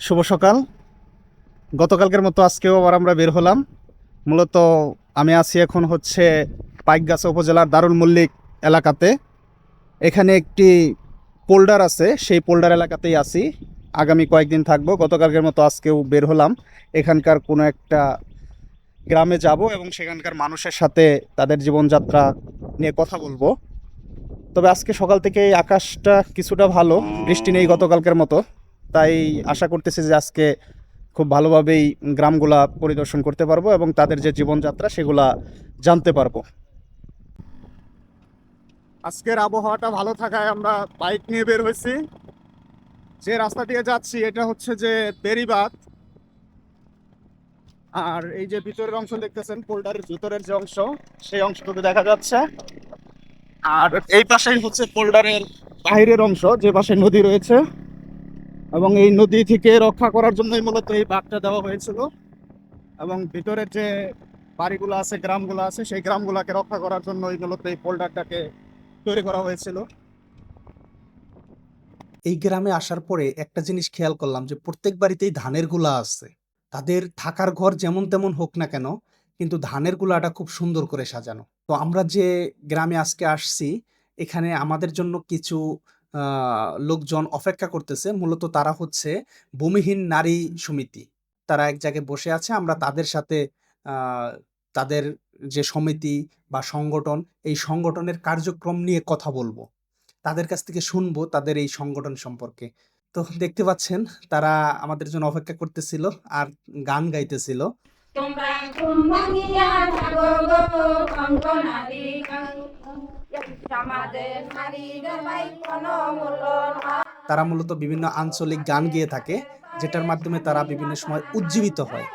শুভ সকাল। গতকালকের মতো আজকেও আবার আমরা বের হলাম। মূলত আমি আছি এখন হচ্ছে পাইকগাছা উপজেলার দারুল মল্লিক এলাকাতে। এখানে একটি পোল্ডার আছে, সেই পোল্ডার এলাকাতেই আছি। আগামী কয়েকদিন থাকব। গতকালকের মতো আজকেও বের হলাম। এখানকার কোনো একটা গ্রামে যাব এবং সেখানকার মানুষের সাথে তাদের জীবনযাত্রা নিয়ে কথা বলব। তবে আজকে সকাল থেকে আকাশটা কিছুটা ভালো, বৃষ্টি নেই গতকালকের মতো। তাই আশা করতেছি যে আজকে খুব ভালোভাবেই গ্রামগুলা পরিদর্শন করতে পারব এবং তাদের যে জীবনযাত্রা সেগুলা জানতে পারব। আজকের আবহাওয়াটা ভালো থাকায় আমরা বাইক নিয়ে বের হয়েছি। যে রাস্তা দিয়ে যাচ্ছি এটা হচ্ছে যে বেরিবাদ আর এই যে ভিতরের অংশ দেখতেছেন, পোল্ডারের ভিতরের যে অংশ, সেই অংশটুকু দেখা যাচ্ছে। আর এই পাশেই হচ্ছে পোল্ডারের বাইরের অংশ, যে পাশে নদী রয়েছে। এবং এই নদী থেকে রক্ষা করার জন্যই মূলত এই বাঘটা দেওয়া হয়েছিল। এবং ভিতরের যে বাড়িগুলো আছে, গ্রামগুলো আছে, সেই গ্রামগুলোকে রক্ষা করার জন্য এই মূলত এই পোল্ডারটাকে তৈরি করা হয়েছিল। এই গ্রামে আসার পরে একটা জিনিস খেয়াল করলাম যে, প্রত্যেক বাড়িতেই ধানেরগুলা আছে। তাদের থাকার ঘর যেমন তেমন হোক না কেন, কিন্তু ধানের গুলাটা খুব সুন্দর করে সাজানো। তো আমরা যে গ্রামে আজকে আসছি, এখানে আমাদের জন্য কিছু লোকজন অপেক্ষা করতেছে। মূলত তারা হচ্ছে ভূমিহীন নারী সমিতি। তারা এক জায়গায় বসে আছে। আমরা তাদের সাথে তাদের যে সমিতি বা সংগঠন, এই সংগঠনের কার্যক্রম নিয়ে কথা বলব। তাদের কাছ থেকে শুনব তাদের এই সংগঠন সম্পর্কে। তো দেখতে পাচ্ছেন, তারা আমাদের জন্য অপেক্ষা করতেছিল আর গান গাইতেছিল। তোমরা তারা মূলত বিভিন্ন আঞ্চলিক গান গেয়ে থাকে যেটার মাধ্যমে তারা বিভিন্ন সময় উজ্জীবিত হয়।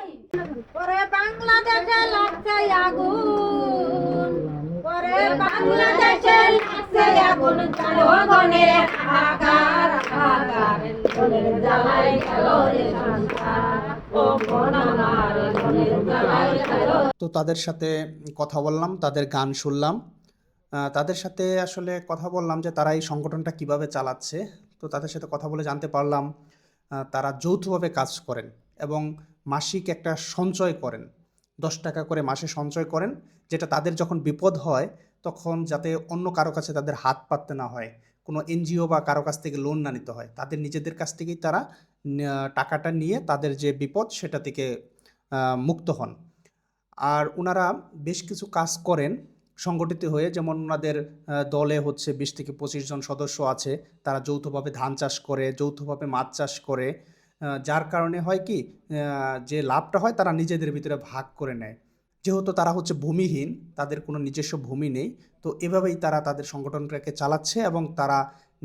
তো তাদের সাথে কথা বললাম তাদের গান শুনলাম। তাদের সাথে আসলে কথা বললাম যে তারা এই সংগঠনটা কীভাবে চালাচ্ছে। তো তাদের সাথে কথা বলে জানতে পারলাম তারা যৌথভাবে কাজ করেন এবং মাসিক একটা সঞ্চয় করেন। দশ টাকা করে মাসে সঞ্চয় করেন, যেটা তাদের যখন বিপদ হয়, তখন যাতে অন্য কারও কাছে তাদের হাত পাততে না হয়, কোনো এনজিও বা কারও কাছ থেকে লোন না নিতে হয়। তাদের নিজেদের কাছ থেকেই তারা টাকাটা নিয়ে তাদের যে বিপদ, সেটা থেকে মুক্ত হন। আর ওনারা বেশ কিছু কাজ করেন সংগঠিত হয়ে, যেমন ওনাদের দলে হচ্ছে বিশ থেকে পঁচিশ জন সদস্য আছে, তারা যৌথভাবে ধান চাষ করে, যৌথভাবে মাছ চাষ করে যার কারণে হয় কি যে লাভটা হয় তারা নিজেদের ভিতরে ভাগ করে নেয়। যেহেতু তারা হচ্ছে ভূমিহীন, তাদের কোনো নিজস্ব ভূমি নেই, তো এভাবেই তারা তাদের সংগঠনটাকে চালাচ্ছে এবং তারা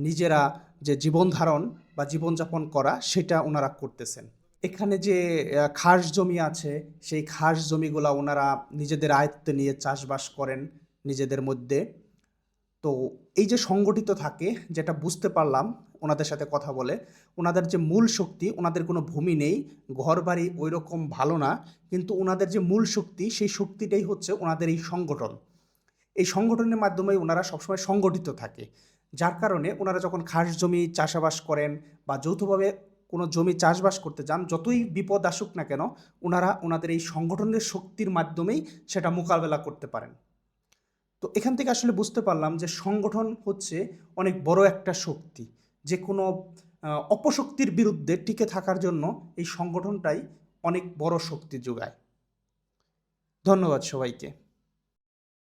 নিজেরা যে জীবন ধারণ বা জীবনযাপন করা, সেটা ওনারা করতেছেন। এখানে যে খাস জমি আছে, সেই খাস জমিগুলা ওনারা নিজেদের আয়ত্তে নিয়ে চাষবাস করেন। নিজেদের মধ্যে। তো এই যে সংগঠিত থাকে, যেটা বুঝতে পারলাম ওনাদের সাথে কথা বলে, ওনাদের যে মূল শক্তি, ওনাদের কোনো ভূমি নেই ঘর বাড়ি ওই রকম ভালো না, কিন্তু ওনাদের যে মূল শক্তি, সেই শক্তিটাই হচ্ছে ওনাদের এই সংগঠন। এই সংগঠনের মাধ্যমে ওনারা সবসময় সংগঠিত থাকে। যার কারণে ওনারা যখন খাস জমি চাষাবাস করেন বা যৌথভাবে কোনো জমি চাষবাস করতে যান, যতই বিপদ আসুক না কেন, ওনারা ওনাদের এই সংগঠনের শক্তির মাধ্যমেই সেটা মোকাবেলা করতে পারেন। তো এখান থেকে আসলে বুঝতে পারলাম যে সংগঠন হচ্ছে অনেক বড় একটা শক্তি। যে কোনো অপশক্তির বিরুদ্ধে টিকে থাকার জন্য এই সংগঠনটাই অনেক বড় শক্তি যোগায়। ধন্যবাদ সবাইকে।